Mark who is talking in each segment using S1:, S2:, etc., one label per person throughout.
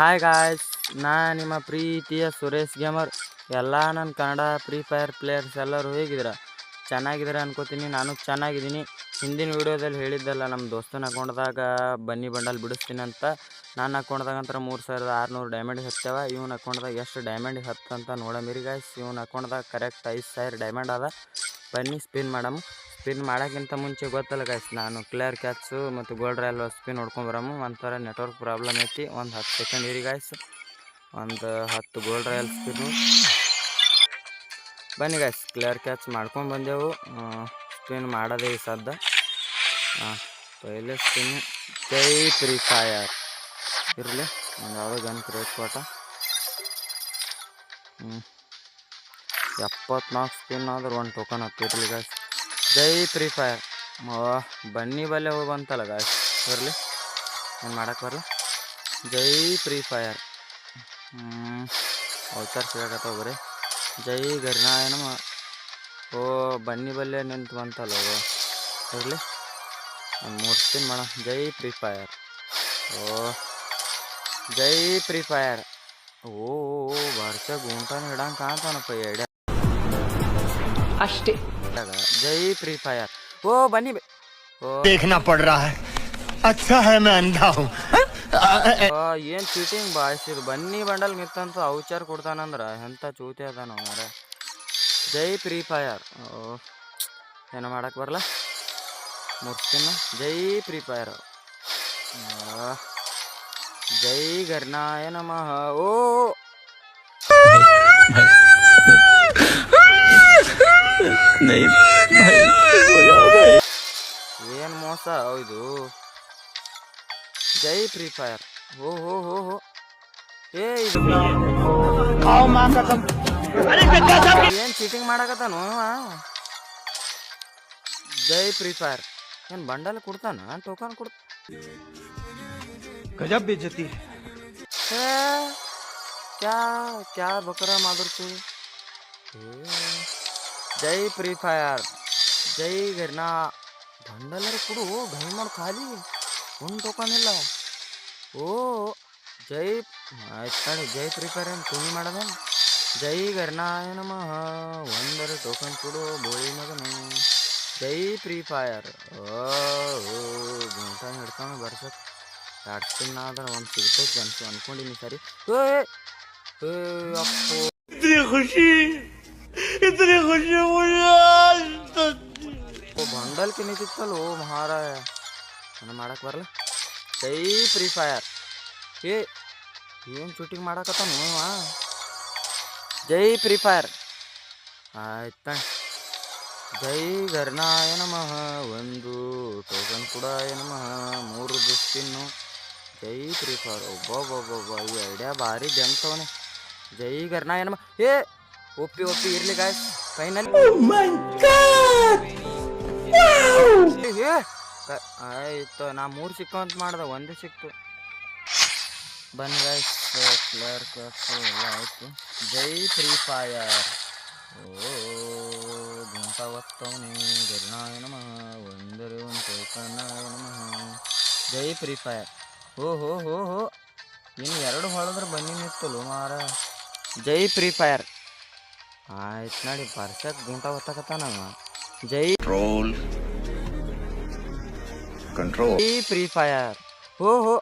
S1: Hi guys ನಾ ನಿಮ್ಮ ಪ್ರೀತಿಯ ಸುರೇಶ್ ಗೇಮರ್ ಎಲ್ಲ ನನ್ನ ಕನ್ನಡ ಫ್ರೀ ಫೈರ್ ಪ್ಲೇಯರ್ಸ್ ಎಲ್ಲರೂ ಹೇಗಿದ್ದೀರ? ಚೆನ್ನಾಗಿದ್ದೀರ ಅನ್ಕೋತೀನಿ, ನಾನು ಚೆನ್ನಾಗಿದ್ದೀನಿ. ಹಿಂದಿನ ವೀಡಿಯೋದಲ್ಲಿ ಹೇಳಿದ್ದಲ್ಲ ನಮ್ಮ ದೋಸ್ತನ ಅಕೌಂಟ್ದಾಗ ಬನ್ನಿ ಬಂಡಲ್ ಬಿಡಿಸ್ತೀನಿ ಅಂತ. ನಾನು ಅಕೌಂಟ್ದಾಗ ಅಂತ ಮೂರು ಸಾವಿರದ ಆರುನೂರು ಡೈಮಂಡ್ ಹತ್ತವ ಇವನ ಅಕೌಂಟ್ದಾಗ ಎಷ್ಟು ಡೈಮಂಡ್ ಹತ್ತಂತ ನೋಡಮಿರಿ ಗಾಯ್ಸ್ ಇವನ ಅಕೌಂಟ್ದಾಗ ಕರೆಕ್ಟ್ ಐದು ಸಾವಿರ ಡೈಮಂಡ್ ಅದ. ಬನ್ನಿ ಸ್ಪಿನ್ ಮಾಡಮ್. ಸ್ಪಿನ್ ಮಾಡೋಕ್ಕಿಂತ ಮುಂಚೆ ಗೊತ್ತಲ್ಲ ಗಾಯ್ಸ್ ನಾನು ಕ್ಲಿಯರ್ ಕ್ಯಾಚು ಮತ್ತು ಗೋಲ್ಡ್ ರಾಯಲ್ ಸ್ಪಿನ್ ಹೊಡ್ಕೊಂಬರಮು. ಒಂಥರ ನೆಟ್ವರ್ಕ್ ಪ್ರಾಬ್ಲಮ್ ಐತಿ. ಒಂದು ಹತ್ತು ಸೆಕೆಂಡ್ ಇರಿ ಗಾಯ್ಸ್ ಒಂದು ಹತ್ತು ಗೋಲ್ಡ್ ರಾಯಲ್ ಸ್ಪಿನ್ನು ಬನ್ನಿ ಗಾಯ್ಸ್ ಕ್ಲಿಯರ್ ಕ್ಯಾಚ್ ಮಾಡ್ಕೊಂಡು ಬಂದೆವು. ಸ್ಪಿನ್ ಮಾಡೋದೇ ಈ ಸದ್ದ. ಪೈಲೆ ಸ್ಪಿನ್ ಜೈ ಫ್ರೀ ಫೈರ್ ಇರಲಿ, ಒಂದು ಯಾವುದೋ ಗನ್ ಕ್ರಿಯೇಟ್ ಕೊಟ್ಟ. ಹ್ಞೂ ಎಪ್ಪತ್ನಾಲ್ಕು ಸ್ಪಿನ್ ಆದ್ರೆ ಒಂದು ಟೋಕನ್ ಹತ್ತಿರಲಿ ಗಾಯ್ಸ್ ಜೈ ಫ್ರೀ ಫೈರ್ ಬನ್ನಿ ಬಲ್ಲೆ ಹೋಗಿ ಬಂತಲ್ಲ ಗಾಯ್ಸ್ ಬರಲಿ. ಏನು ಮಾಡಕ್ಕೆ ಬರಲ್ಲ ಜೈ ಫ್ರೀ ಫೈರ್ ಹ್ಞೂ ಔಚಾರ್ ಸಿಗಾಕತ್ತಾವ ಬರೀ ಜೈ ಗರ್ನಾಯನ ಓ, ಬನ್ನಿ ಬಲ್ಲೆ ನಿಂತು ಬಂತಲ್ಲ ಬರಲಿ. ಇರಲಿ ಒಂದು ಮೂರು ಜೈ ಫ್ರೀ ಫೈರ್ ಓ, ಜೈ ಫ್ರೀ ಫೈರ್ ಓ ವರ್ಷ ಗುಂಟನ ಹಿಡಂಗೆ ಕಾಣ್ತಾನಪ್ಪ ಎಡೆ.
S2: ಅಷ್ಟೇ.
S1: ಜೈ ಫ್ರೀ ಫೈರ್ ಓ ಬನ್ನಿ ಬೆ- ಓ
S3: देखना पड़ रहा है अच्छा है मैं अंधा हूँ
S1: ಆ, ಏನ್ ಚೀಟಿಂಗ್ ಬಾಯ್ಸಿದ್ ಬನ್ನಿ ಬಂಡಲ್ ನಿತ್ತಂತ ಔಚಾರ್ ಕೊಡ್ತಾನಂದ್ರ ಎಂತ ಚೂತಿ ಅದಾನ ಮಾರ ಜೈ ಫ್ರೀ ಫೈರ್ ಓ ಏನೋ ಮಾಡಕ್ ಬರಲ್ಲ ಮುರ್ಸ್ತಿನ ಜೈ ಫ್ರೀ ಫೈರ್ ಜೈ ಗರ್ನಾಯ ನಮಃ ಓ ಏನ್ ಮೋಸ ಹೌದು ಜೈ ಫ್ರೀ ಫೈರ್ ಹೋ ಹೋ ಹೋ ಹೋ ಏ ಇದು ಏನ್ ಚೀಟಿಂಗ್ ಮಾಡಕತ್ತಾನು ಇವ? ಜೈ ಫ್ರೀ ಫೈರ್ ಏನ್ ಬಂಡಲ್ ಕೊಡ್ತಾನ ಟೋಕನ್ ಕೊಡ್
S3: गजब बेइज्जती
S1: ಏ, ಕ್ಯಾ ಕ್ಯಾ ಬಕರ ಮಾದರ್ತು ಜೈ ಫ್ರೀ ಫೈರ್. ಜೈ ಗರ್ನಾ. ಬಂಡಲ್ಲರ ಕೊಡು ಗೈ ಮಾಡು, ಖಾಲಿ. ಒಂದು ಟೋಕನ್ ಇಲ್ಲ. ಓ, ಜೈ, ಆಯ್ತು ಜೈ ಫ್ರೀ ಫೈರ್ ಏನು ತುನಿ ಮಾಡದ? ಜೈ ಗರ್ನಾಯ ನಮಃ. ಒಂದರ ಟೋಕನ್ ಕೊಡು, ಬೋಳಿ ಮಗನು. ಜೈ ಫ್ರೀ ಫೈರ್. ಓ ಗುಂಟ ಹಿಡ್ಕೊಂಡು ಬರ್ಸಕ್ಕೆ ಯಾಡ್ತಿನ ಆದ್ರೆ ಒಂದು ಸಿಗ್ತೈತೆ ಅನ್ಸು ಅಂದ್ಕೊಂಡಿನಿ ಸರಿ. ಏ ಅಪ್ಪೋ.
S3: ಖುಷಿ. खुशी इतनी खुशी मुझे आज तक
S1: ಓ ಬಂಡಲ್ಕೆ ನಿಂತಿತ್ತಲ್ಲೋ ಮಹಾರಾಯ ನಾನು ಮಾಡಕ್ ಬರಲ್ಲ ಜೈ ಫ್ರೀ ಫೈರ್ ಏ ಏನು ಶೂಟಿಂಗ್ ಮಾಡಕತ್ತಾನು ಇವ ಜೈ ಫ್ರೀ ಫೈರ್ ಆಯ್ತ ಜೈ ಗರ್ನಾಯ ನಮಃ ಒಂದು ಟೋಕನ್ ಕೂಡ ನಮಃ ಮೂರು ದುಸ್ತಿನ್ನು ಜೈ ಫ್ರೀ ಫೈರ್ ಒಬ್ಬೊಬ್ಬೊಬ್ಬೊಬ್ಬ ಈ ಐಡಿಯಾ ಭಾರಿ ಜಂತವನೆ ಜೈ ಗರ್ನಾಯ ನಮಃ ಏ ಒಪ್ಪಿ ಒಪ್ಪಿ ಇರ್ಲಿ ಗಾಯ್ಸ್ ಫೈನಲ್ ಕ- ಆಯ್ತು ನಾ ಮೂರು ಸಿಕ್ಕು ಅಂತ ಮಾಡ್ದೆ ಒಂದೇ ಸಿಕ್ತು. ಬನ್ನಿ ಗಾಯ್ಸ್ ಕ್ಲಿಯರ್ ಕ್ಲಾಸು ಎಲ್ಲ ಆಯ್ತು. ಜೈ ಫ್ರೀ ಫೈರ್ ಓ ಗುಂಟ ಒತ್ತವನೆ ಗರುಣಾಯ ನಮಃ ಒಂದರು ಒಂದು ಟೋಕನಾಯ ನಮಃ. ಜೈ ಫ್ರೀ ಫೈರ್ ಓ ಹೋ ಹೋ ಹೋ. ಇನ್ನು ಎರಡು ಹೊಳದ್ರೆ ಬನ್ನಿ ನಿತ್ತಲು ಮಾರ ಜೈ ಫ್ರೀ ಫೈರ್ ಆಯ್ತು ನೋಡಿ ಬರ್ಸಕ್ ಗುಂಟ ಒತ್ತಕತ್ತಾನವ ಜೈ
S4: ಟ್ರೋಲ್ ಕಂಟ್ರೋಲ್
S1: ಈ ಫ್ರೀ ಫೈರ್ ಹೋ ಹೋ.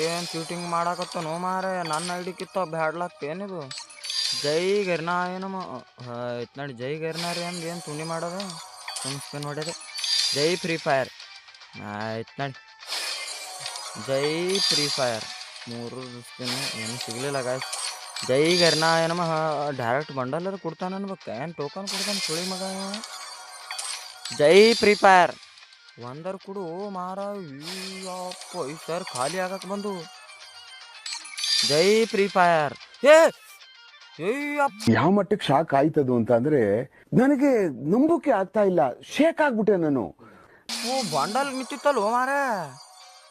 S1: ಏನು ಶೂಟಿಂಗ್ ಮಾಡಾಕತ್ತನೋ ಮಾರ ನನ್ನ ಐಡಿಕಿತ್ತ ಬ್ಯಾಡ್ಲಾಗ್ತೇನಿದು ಜೈ ಗರ್ನಾಯ ಏನಮ್ಮ? ಆಯ್ತು ನೋಡಿ ಜೈ ಗರ್ನಾರಿ ಅಂದ್ ಏನು ತುಣಿ ಮಾಡೋದು? ಸ್ಪಿನ್ ಹೊಡ್ಯದೆ. ಜೈ ಫ್ರೀ ಫೈರ್ ಆಯ್ತು ನೋಡಿ. ಜೈ ಫ್ರೀ ಫೈರ್ ಮೂರು ಸ್ಪಿನ್ ಏನು ಸಿಗಲಿಲ್ಲ ಗಾಯ್ಸ್ ಜೈ ಗರ್ನಾಯ ನಮಃ ಡೈರೆಕ್ಟ್ ಬಂಡಲರು ಕೊಡ್ತಾನೆ ಅನ್ಬೇಕು. ಏನು ಟೋಕನ್ ಕೊಡ್ತಾನೆ ಕುಳಿ ಮಗ ಜೈ ಫ್ರೀ ಫೈರ್. ಒಂದರ್ ಕೊಡು ಮಾರ. ಈ ಸರ್ ಖಾಲಿ ಆಗಕ್ಕೆ ಬಂದು. ಜೈ ಫ್ರೀ ಫೈರ್. ಏ!
S5: ಯಾವ ಮಟ್ಟಕ್ಕೆ ಶಾಕ್ ಆಯ್ತದು ಅಂತ ಅಂದ್ರೆ ನನಗೆ ನಂಬುಕೆ ಆಗ್ತಾ ಇಲ್ಲ. ಶೇಕ್ ಆಗ್ಬಿಟ್ಟೆ ನಾನು.
S1: ಓ ಬಂಡಲ್ ಮಿತ್ತಿತ್ತಲ್ವ ಮಾರ?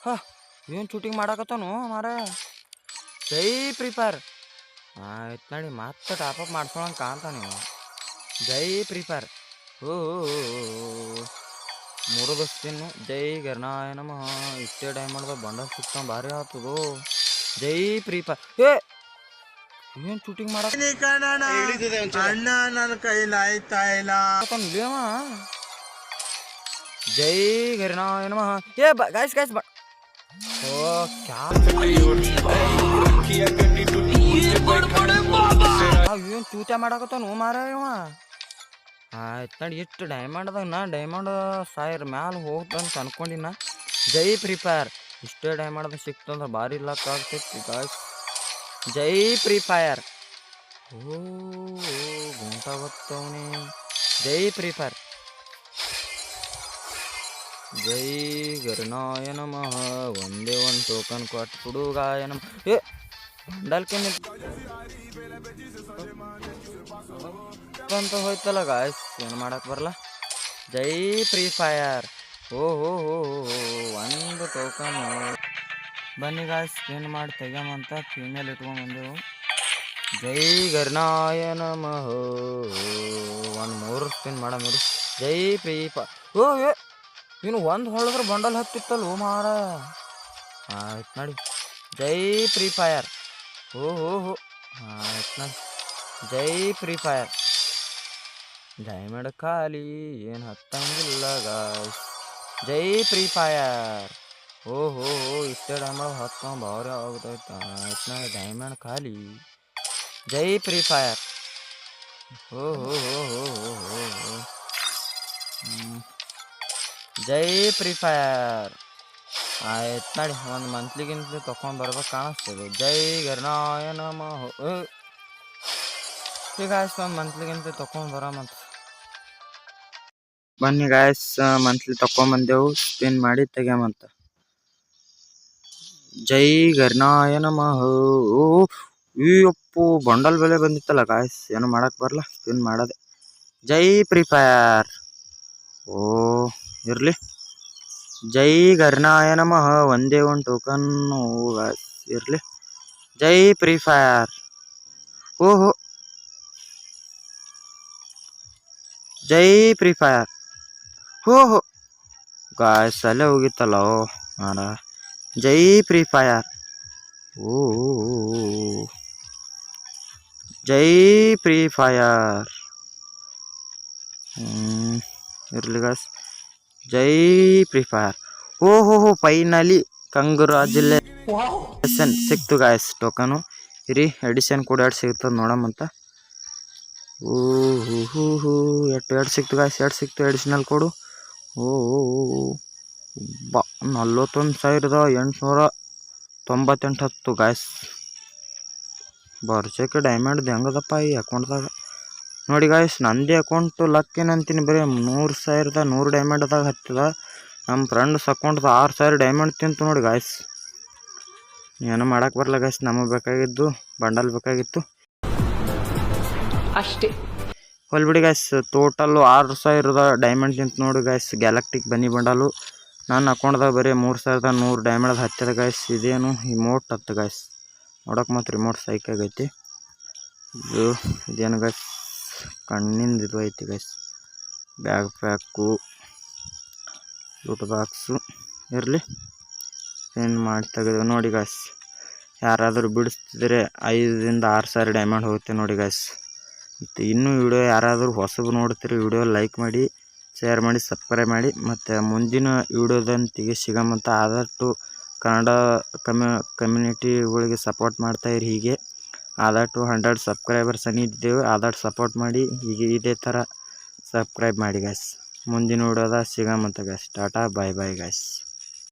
S1: ಹ ಏನು ಶೂಟಿಂಗ್ ಮಾಡಾಕತ್ತಾನು ಮಾರ? ಜೈ ಫ್ರೀ ಫೈರ್. ಆಯ್ತು ನೋಡಿ ಮತ್ತೆ ಟಾಪಪ್ ಮಾಡ್ಸೋಣ ಕಾಣ್ತಾನೆ ನೀವು. ಜೈ ಫ್ರೀ ಫೈರ್ ಓ ಮೂರು ಸ್ಪಿನ್ನು ಜೈ ಗರ್ನಾಯ ನಮಃ. ಇಷ್ಟೇ ಡೈಮಂಡ್ದ ಬಂಡಲ್ ಸಿಕ್ತ ಭಾರಿ ಆತದು ಜೈ ಪ್ರೀಪ ಏ ಏನ್ ಶೂಟಿಂಗ್ ಮಾಡಕ್
S3: ಅಣ್ಣ ನನ್ನ ಕೈಲಿ ಆಯ್ತಾ ಇಲ್ಲ?
S1: ಲೇವ ಜೈ ಗರಿನಾಯ ನಮಃ. ಏ ಬ ಗಾಯ್ಸ್ ಗಾಯ್ಸ್ ಬಾ ಓ ಕ್ಯಾ ಏನು ಚೂತ ಮಾಡಕತ್ತಾನು ಮಾರ ಇವ? ಆಯ್ತು ನೋಡಿ ಎಷ್ಟು ಡೈಮಂಡ್ ಅದಾಗ ನಾ ಡೈಮಂಡ್ ಸಾವಿರ ಮ್ಯಾಲ ಹೋಗ್ತಂತ ಅನ್ಕೊಂಡಿನ. ಜೈ ಫ್ರೀ ಫೈರ್ ಇಷ್ಟೇ ಡೈಮಂಡ್ ಸಿಕ್ತಂದ್ರೆ ಭಾರಿ ಲಕ್ ಆಗ್ತೈತಿ ಗಾಯ್ಸ್ ಜೈ ಫ್ರೀ ಫೈರ್ ಓ, ಗುಂಟ ಗೊತ್ತವನಿ ಜೈ ಫ್ರೀ ಫೈರ್ ಜೈ ಗರುನಾಯ ನಮಃ. ಒಂದೇ ಒಂದು ಟೋಕನ್ ಕೊಟ್ಟು ಹುಡುಗಾಯ ನಮಃ. ಏ ಬಂಡಲ್ಕೆ ಅಂತ ಹೋಯ್ತಲ್ಲ ಗಾಯ್ಸ್ ಏನು ಮಾಡಕ್ಕೆ ಬರಲ್ಲ ಜೈ ಫ್ರೀ ಫೈರ್ ಓ ಹೋ ಹೋ ಹೋ ಒಂದು ಟೋಕನ್ ಬನ್ನಿ ಗಾಯ್ಸ್ ಏನು ಮಾಡಿ ಅಂತ ಫೀಮೇಲ್ ಇಟ್ಕೊಂಡ್ಬಂದೆವು ಜೈ ಗರ್ನಾಯ ನಮಃ. ಒಂದು ಮೂರು ಸ್ಪಿನ್ ಮಾಡ ಜೈ ಫ್ರೀ ಫೈ ಓ, ಏ, ಇನ್ನು ಒಂದು ಹೊಳದ್ರೆ ಬಂಡಲ್ ಹತ್ತಿತ್ತಲ್ಲ ಓ ಮಾರ ಆಯ್ತು ನೋಡಿ ಜೈ ಫ್ರೀ ಫೈರ್ ಓ ಹೋ ಹೋ ಆಯ್ತು ನೋಡಿ ಜೈ ಫ್ರೀ ಫೈರ್ ಡೈಮಂಡ್ ಖಾಲಿ ಏನು ಹತ್ತಂಗಿಲ್ಲ ಗಾಯ್ಸ್ ಜೈ ಫ್ರೀ ಫೈರ್ ಓ ಹೋ ಹೋ ಇಷ್ಟೇ ಡೈಮಂಡ್ ಹತ್ಕೊಂಡು ಭಾರಿ ಆಗ್ತೈತೆ ಆಯ್ತು ನೋಡಿ ಡೈಮಂಡ್ ಖಾಲಿ ಜೈ ಫ್ರೀ ಫೈರ್ ಓ ಆಯ್ತು ಒಂದು ಮಂತ್ಲಿಗಿಂತ ತೊಗೊಂಡು ಬರ್ಬೇಕು ಕಾಣಿಸ್ತದೆ. ಜೈ ಗರ್ನಾಯ ನಮಃ. ಈಗ ಆಯ್ತು, ಒಂದು ಮಂತ್ಲಿಗಿಂತ ತೊಗೊಂಡು ಬರೋಮಂತ ಬನ್ನಿ ಗಾಯಸ್ ಮಂತ್ಲಿ ತಕೊಂಬಂದೆವು ಸ್ಪಿನ್ ಮಾಡಿ ತೆಗ್ಯಾಮಂತ ಜೈ ಗರ್ನಾಯ ನಮಃ. ಈ ಅಪ್ಪು ಬಂಡಲ್ ಬೆಲೆ ಬಂದಿತ್ತಲ್ಲ ಗಾಯ್ಸ್ ಏನು ಮಾಡಕ್ ಬರಲ್ಲ ಸ್ಪಿನ್ ಮಾಡೋದೆ. ಜೈ ಫೈರ್ ಓ, ಇರಲಿ. ಜೈ ಗರ್ನಾಯ ನಮಃ. ಒಂದೇ ಒಂದು ಟೋಕನ್ ಇರಲಿ. ಜೈ ಫ್ರೀ ಫೈರ್. ಓಹೋ. ಜೈ ಫ್ರೀ ಫೈರ್. ಹೋ ಗಾಯಸ್, ಅಲ್ಲೇ ಹೋಗಿತ್ತಲ್ಲ ಮಾರ ಜೈ ಫ್ರೀ ಫೈರ್. ಓ. ಜೈ ಫ್ರೀ ಫೈರ್. ಇರಲಿ ಗಾಯ್ಸ್. ಜೈ ಫ್ರೀ ಫೈರ್. ಓ ಹೋ ಫೈನಲಿ ಕಂಗ್ರಾಜುಲೇಷನ್ ಸಿಕ್ತು ಗಾಯ್ಸ್ ಟೋಕನು ಇರಿ ಎಡಿಷನ್ ಕೂಡ ಎರಡು ಸಿಗ್ತದೆ ನೋಡಮ್ಮಂತ ಓ ಹೂ ಹೂ ಹೂ ಎಷ್ಟು ಎರಡು ಸಿಕ್ತು ಗಾಯ್ಸ್ ಎರಡು ಸಿಕ್ತು ಎಡಿಷನಲ್ ಕೊಡು. ಓ. ಬಾ ನಲ್ವತ್ತೊಂದು ಸಾವಿರದ ಎಂಟುನೂರ ತೊಂಬತ್ತೆಂಟು ಹತ್ತು ಗಾಯ್ಸ್ ಬರ್ಸಕ್ಕೆ ಡೈಮಂಡ್ ಹೆಂಗದಪ್ಪ ಈ ಅಕೌಂಟ್ದಾಗ ನೋಡಿ ಗಾಯ್ಸ್ ನಂದೇ ಅಕೌಂಟು ಲಕ್ ಏನಂತೀನಿ ಬರೀ ನೂರು ಸಾವಿರದ ನೂರು ಡೈಮಂಡ್ದಾಗ ಹತ್ತದ. ನಮ್ಮ ಫ್ರೆಂಡ್ಸ್ ಅಕೌಂಟ್ದ ಆರು ಸಾವಿರ ಡೈಮಂಡ್ ತಿಂತು ನೋಡಿ ಗಾಯ್ಸ್ ಏನೂ ಮಾಡಕ್ಕೆ ಬರಲ್ಲ ಗಾಯ್ಸ್ ನಮಗೆ ಬೇಕಾಗಿದ್ದು ಬಂಡಲ್ ಬೇಕಾಗಿತ್ತು.
S2: ಅಷ್ಟೇ.
S1: ಹೊಲ್ಬಿಡಿ ಗಾಯ್ಸ್ ಟೋಟಲ್ಲು ಆರು ಸಾವಿರದ ಡೈಮಂಡ್ ತಿಂತು ನೋಡಿ ಗಾಯ್ಸ್ ಗ್ಯಾಲಕ್ಟಿಕ್ ಬನ್ನಿ ಬಂಡಲು. ನನ್ನ ಅಕೌಂಟ್ದಾಗ ಬರೀ ಮೂರು ಸಾವಿರದ ನೂರು ಡೈಮಂಡ್ ಹತ್ತದ ಗಾಯ್ಸ್ ಇದೇನು ರಿಮೋಟ್ ಹತ್ತು ಗಾಯ್ಸ್ ನೋಡೋಕೆ ಮತ್ತು ರಿಮೋಟ್ ಸೈಕ್ ಆಗೈತಿ. ಇದು ಇದೇನು ಗಾಯ್ಸ್ ಕಣ್ಣಿಂದ ಇದು ಐತಿ guys bag pack loot box ಇರಲಿ. ಏನು ಮಾಡಿ ತೆಗೆದು ನೋಡಿ ಗೈಸ್ ಯಾರಾದರೂ ಬಿಡಿಸ್ತಿದ್ರೆ ಐದರಿಂದ ಆರು ಸಾರಿ ಡೈಮಂಡ್ ಹೋಗುತ್ತೆ ನೋಡಿ ಗೈಸ್ ಮತ್ತು ಇನ್ನೂ ವಿಡಿಯೋ ಯಾರಾದರೂ ಹೊಸಬು ನೋಡ್ತೀರಿ ವಿಡಿಯೋ ಲೈಕ್ ಮಾಡಿ ಶೇರ್ ಮಾಡಿ ಸಬ್ಸ್ಕ್ರೈಬ್ ಮಾಡಿ. ಮತ್ತು ಮುಂದಿನ ವಿಡಿಯೋದಂತಿಗೆ ಸಿಗಮಂತ ಆದಷ್ಟು ಕನ್ನಡ ಕಮ್ಯು ಕಮ್ಯುನಿಟಿಗಳಿಗೆ ಸಪೋರ್ಟ್ ಮಾಡ್ತಾಯಿರಿ ಹೀಗೆ. ಆದಷ್ಟು ಹಂಡ್ರೆಡ್ ಸಬ್ಸ್ಕ್ರೈಬರ್ಸ್ ಇದ್ದೇವೆ ಆದಷ್ಟು ಸಪೋರ್ಟ್ ಮಾಡಿ. ಈಗ ಇದೇ ಥರ ಸಬ್ಸ್ಕ್ರೈಬ್ ಮಾಡಿ ಗಾಯ್ಸ್ ಮುಂದಿನ ವಿಡಿಯೋದಾಗ ಸಿಗಮಂತ guys Tata bye bye guys